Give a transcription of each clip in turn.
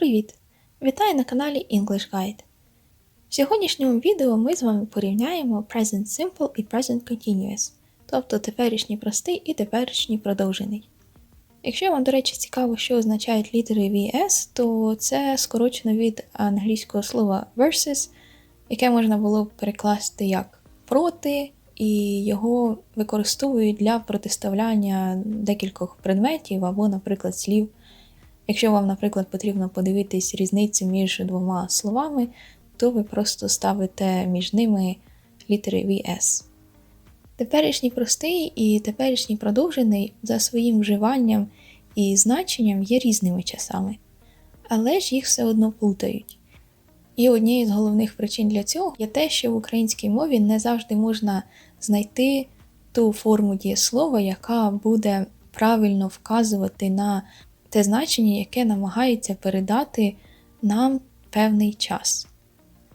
Привіт! Вітаю на каналі English Guide. В сьогоднішньому відео ми з вами порівняємо Present Simple і Present Continuous, тобто теперішній простий і теперішній продовжений. Якщо вам, до речі, цікаво, що означають літери VS, то це скорочено від англійського слова versus, яке можна було б перекласти як проти, і його використовують для протиставляння декількох предметів або, наприклад, слів. Якщо вам, наприклад, потрібно подивитись різницю між двома словами, то ви просто ставите між ними літери VS. Теперішній простий і теперішній продовжений за своїм вживанням і значенням є різними часами, але ж їх все одно плутають. І однією з головних причин для цього є те, що в українській мові не завжди можна знайти ту форму дієслова, яка буде правильно вказувати на те значення, яке намагається передати нам певний час.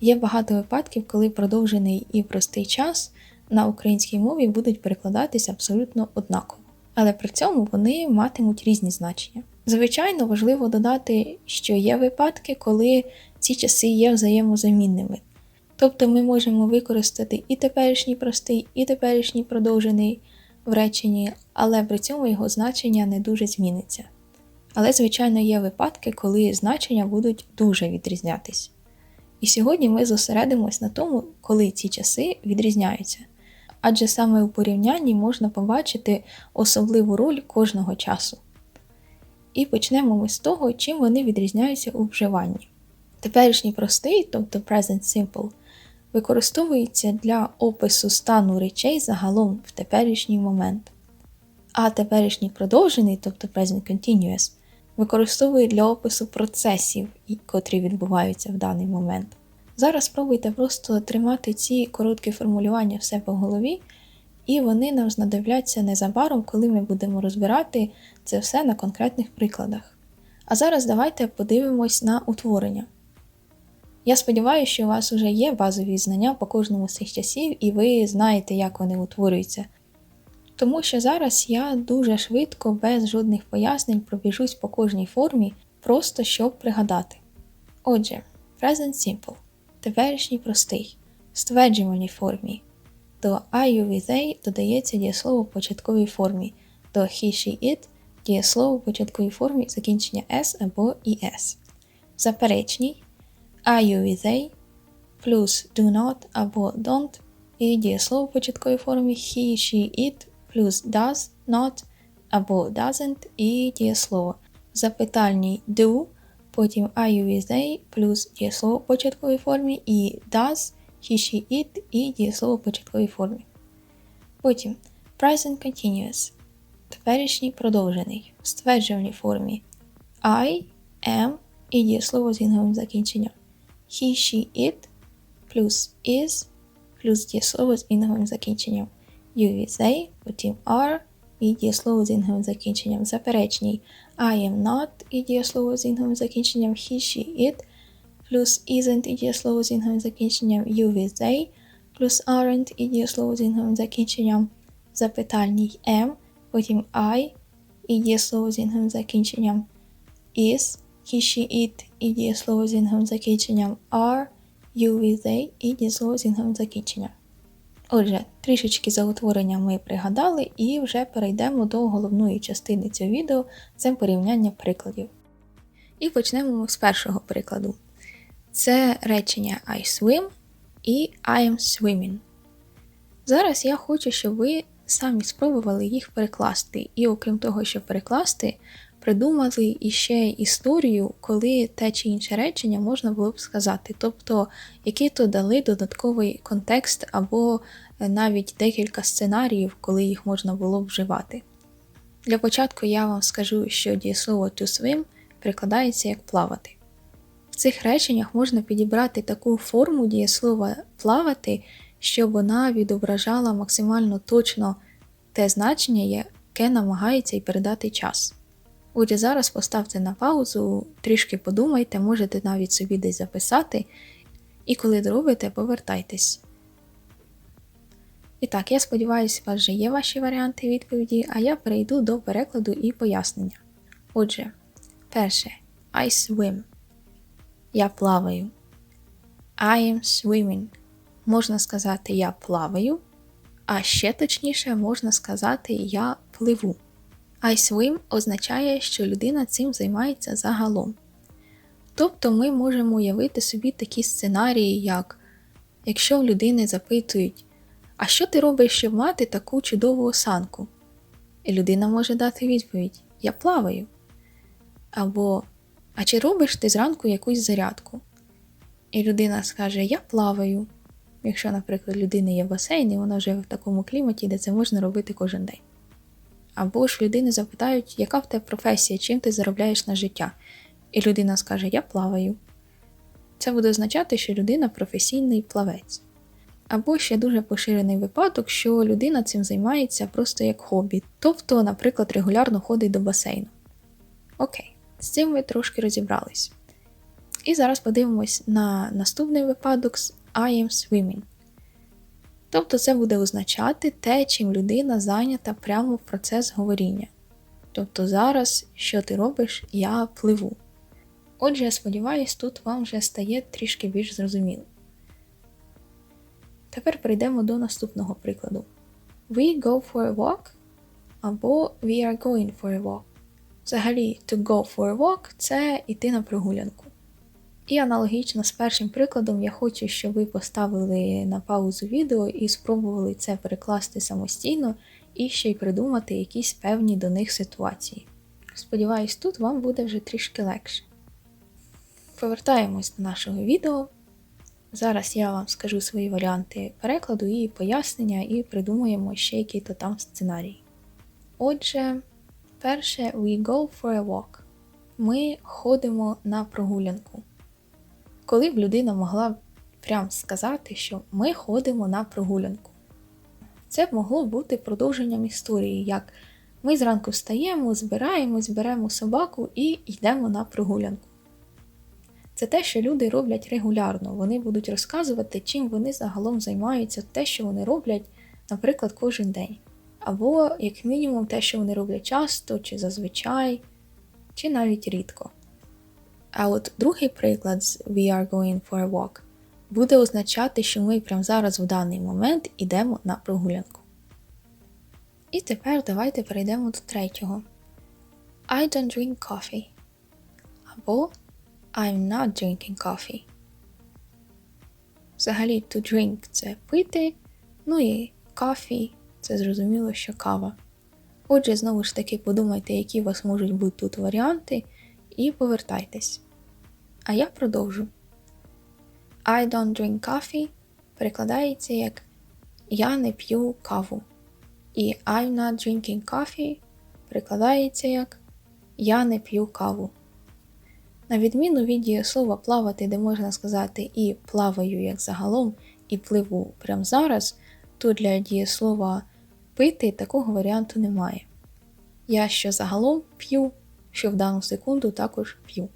Є багато випадків, коли продовжений і простий час на українській мові будуть перекладатися абсолютно однаково, але при цьому вони матимуть різні значення. Звичайно, важливо додати, що є випадки, коли ці часи є взаємозамінними. Тобто ми можемо використати і теперішній простий, і теперішній продовжений в реченні, але при цьому його значення не дуже зміниться. Але, звичайно, є випадки, коли значення будуть дуже відрізнятись. І сьогодні ми зосередимось на тому, коли ці часи відрізняються. Адже саме у порівнянні можна побачити особливу роль кожного часу. І почнемо ми з того, чим вони відрізняються у вживанні. Теперішній простий, тобто Present Simple, використовується для опису стану речей загалом в теперішній момент. А теперішній продовжений, тобто Present Continuous, використовують для опису процесів, котрі відбуваються в даний момент. Зараз спробуйте просто тримати ці короткі формулювання в себе в голові, і вони нам знадобляться незабаром, коли ми будемо розбирати це все на конкретних прикладах. А зараз давайте подивимось на утворення. Я сподіваюся, що у вас вже є базові знання по кожному з цих часів, і ви знаєте, як вони утворюються. Тому що зараз я дуже швидко, без жодних пояснень, пробіжусь по кожній формі, просто щоб пригадати. Отже, Present Simple теперішній простий, в стверджувальній формі. До I, with they додається дієслово в початковій формі, до he, she, it дієслово в початковій формі закінчення s або es. Заперечній I, with they плюс do not або don't і дієслово в початковій формі he, she, it плюс does, not або doesn't і дієслово. В запитальній do, потім you with they плюс дієслово в початковій формі і does, he, she, it і дієслово в початковій формі. Потім present continuous. Теперішній продовжений в стверджувальній формі I am і дієслово з інговим закінченням. He, she, it плюс is плюс дієслово з інговим закінченням you with they, потім are. І дієслово з інговим закінченням. Заперечній I am not. І дієслово з інговим закінченням he, she, it, плюс isn't. І дієслово з інговим закінченням you with they, плюс aren't. І дієслово з інговим закінченням. Запитальній am, потім I? І дієслово з інговим закінченням is, he, she, it. І дієслово з інговим закінченням are, you with they і дієслово з інговим закінченням. Отже, трішечки за утворення ми пригадали і вже перейдемо до головної частини цього відео це порівняння прикладів. І почнемо з першого прикладу. Це речення I swim і I am swimming. Зараз я хочу, щоб ви самі спробували їх перекласти. І окрім того, щоб перекласти, придумали іще історію, коли те чи інше речення можна було б сказати, тобто який то дали додатковий контекст або е, навіть декілька сценаріїв, коли їх можна було б вживати. Для початку я вам скажу, що дієслово to swim перекладається як плавати. В цих реченнях можна підібрати таку форму дієслова плавати, щоб вона відображала максимально точно те значення, яке намагається й передати час. Отже, зараз поставте на паузу, трішки подумайте, можете навіть собі десь записати, і коли доробите, повертайтесь. І так, я сподіваюся, у вас вже є ваші варіанти відповіді, а я перейду до перекладу і пояснення. Отже, перше, I swim. Я плаваю. I am swimming. Можна сказати я плаваю, а ще точніше можна сказати я пливу. I swim означає, що людина цим займається загалом. Тобто ми можемо уявити собі такі сценарії, як якщо в людини запитують, а що ти робиш, щоб мати таку чудову осанку? І людина може дати відповідь Я плаваю. Або А чи робиш ти зранку якусь зарядку? І людина скаже Я плаваю. Якщо, наприклад, людина є басейн, і вона живе в такому кліматі, де це можна робити кожен день. Або ж людини запитають, яка в тебе професія, чим ти заробляєш на життя. І людина скаже Я плаваю. Це буде означати, що людина професійний плавець. Або ще дуже поширений випадок, що людина цим займається просто як хобі, тобто, наприклад, регулярно ходить до басейну. Окей, з цим ми трошки розібрались. І зараз подивимось на наступний випадок з I am swimming. Тобто це буде означати те, чим людина зайнята прямо в процес говоріння. Тобто зараз, що ти робиш, я пливу. Отже, я сподіваюся, тут вам вже стає трішки більш зрозуміло. Тепер перейдемо до наступного прикладу. We go for a walk або We are going for a walk. Взагалі, to go for a walk це йти на прогулянку. І аналогічно з першим прикладом я хочу, щоб ви поставили на паузу відео і спробували це перекласти самостійно і ще й придумати якісь певні до них ситуації. Сподіваюсь, тут вам буде вже трішки легше. Повертаємось до нашого відео. Зараз я вам скажу свої варіанти перекладу і пояснення, і придумаємо ще який-то там сценарій. Отже, перше we go for a walk. Ми ходимо на прогулянку. Коли б людина могла прям сказати, що ми ходимо на прогулянку. Це б могло бути продовженням історії, як ми зранку встаємо, збираємось, беремо собаку і йдемо на прогулянку. Це те, що люди роблять регулярно. Вони будуть розказувати, чим вони загалом займаються, те, що вони роблять, наприклад, кожен день. Або, як мінімум, те, що вони роблять часто, чи зазвичай, чи навіть рідко. А от другий приклад з We are going for a walk буде означати, що ми прямо зараз в даний момент йдемо на прогулянку. І тепер давайте перейдемо до третього. I don't drink coffee. Або I'm not drinking coffee. Взагалі, to drink це пити, ну і coffee це зрозуміло, що кава. Отже, знову ж таки, подумайте, які у вас можуть бути тут варіанти, і повертайтесь. А я продовжу. I don't drink coffee перекладається як Я не п'ю каву. І I'm not drinking coffee перекладається як Я не п'ю каву. На відміну від дієслова плавати, де можна сказати і плаваю як загалом, і пливу прямо зараз, то для дієслова пити такого варіанту немає. Я що загалом п'ю, що в дану секунду також п'ю.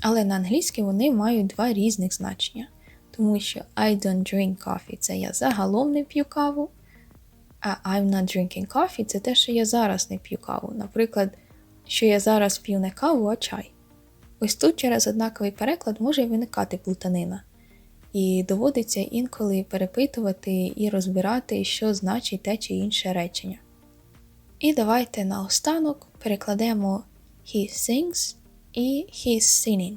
Але на англійській вони мають два різних значення, тому що I don't drink coffee це я загалом не п'ю каву, а I'm not drinking coffee це те, що я зараз не п'ю каву. Наприклад, що я зараз п'ю не каву, а чай. Ось тут через однаковий переклад може виникати плутанина, і доводиться інколи перепитувати і розбирати, що значить те чи інше речення. І давайте наостанок перекладемо he sings і he's singing.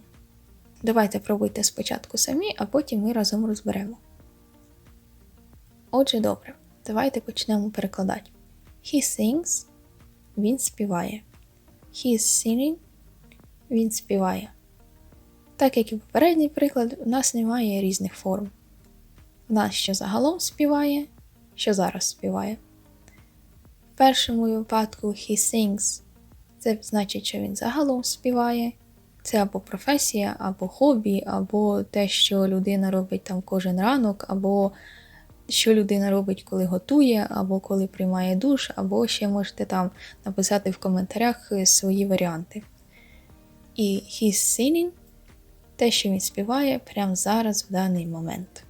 Давайте пробуйте спочатку самі, а потім ми разом розберемо. Отже, добре, давайте почнемо перекладати. He sings, він співає. He is singing, він співає. Так як і попередній приклад, у нас немає різних форм. У нас що загалом співає, що зараз співає. В першому випадку he sings це значить, що він загалом співає. Це або професія, або хобі, або те, що людина робить там кожен ранок, або що людина робить, коли готує, або коли приймає душ, або ще можете там написати в коментарях свої варіанти. І he's singing те, що він співає прямо зараз, в даний момент.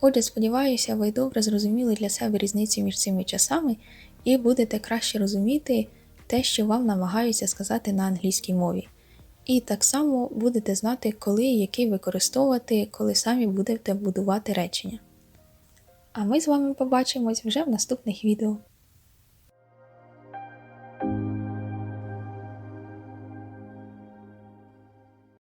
Отже, сподіваюся, ви добре зрозуміли для себе різницю між цими часами і будете краще розуміти те, що вам намагаються сказати на англійській мові. І так само будете знати, коли і який використовувати, коли самі будете будувати речення. А ми з вами побачимось вже в наступних відео.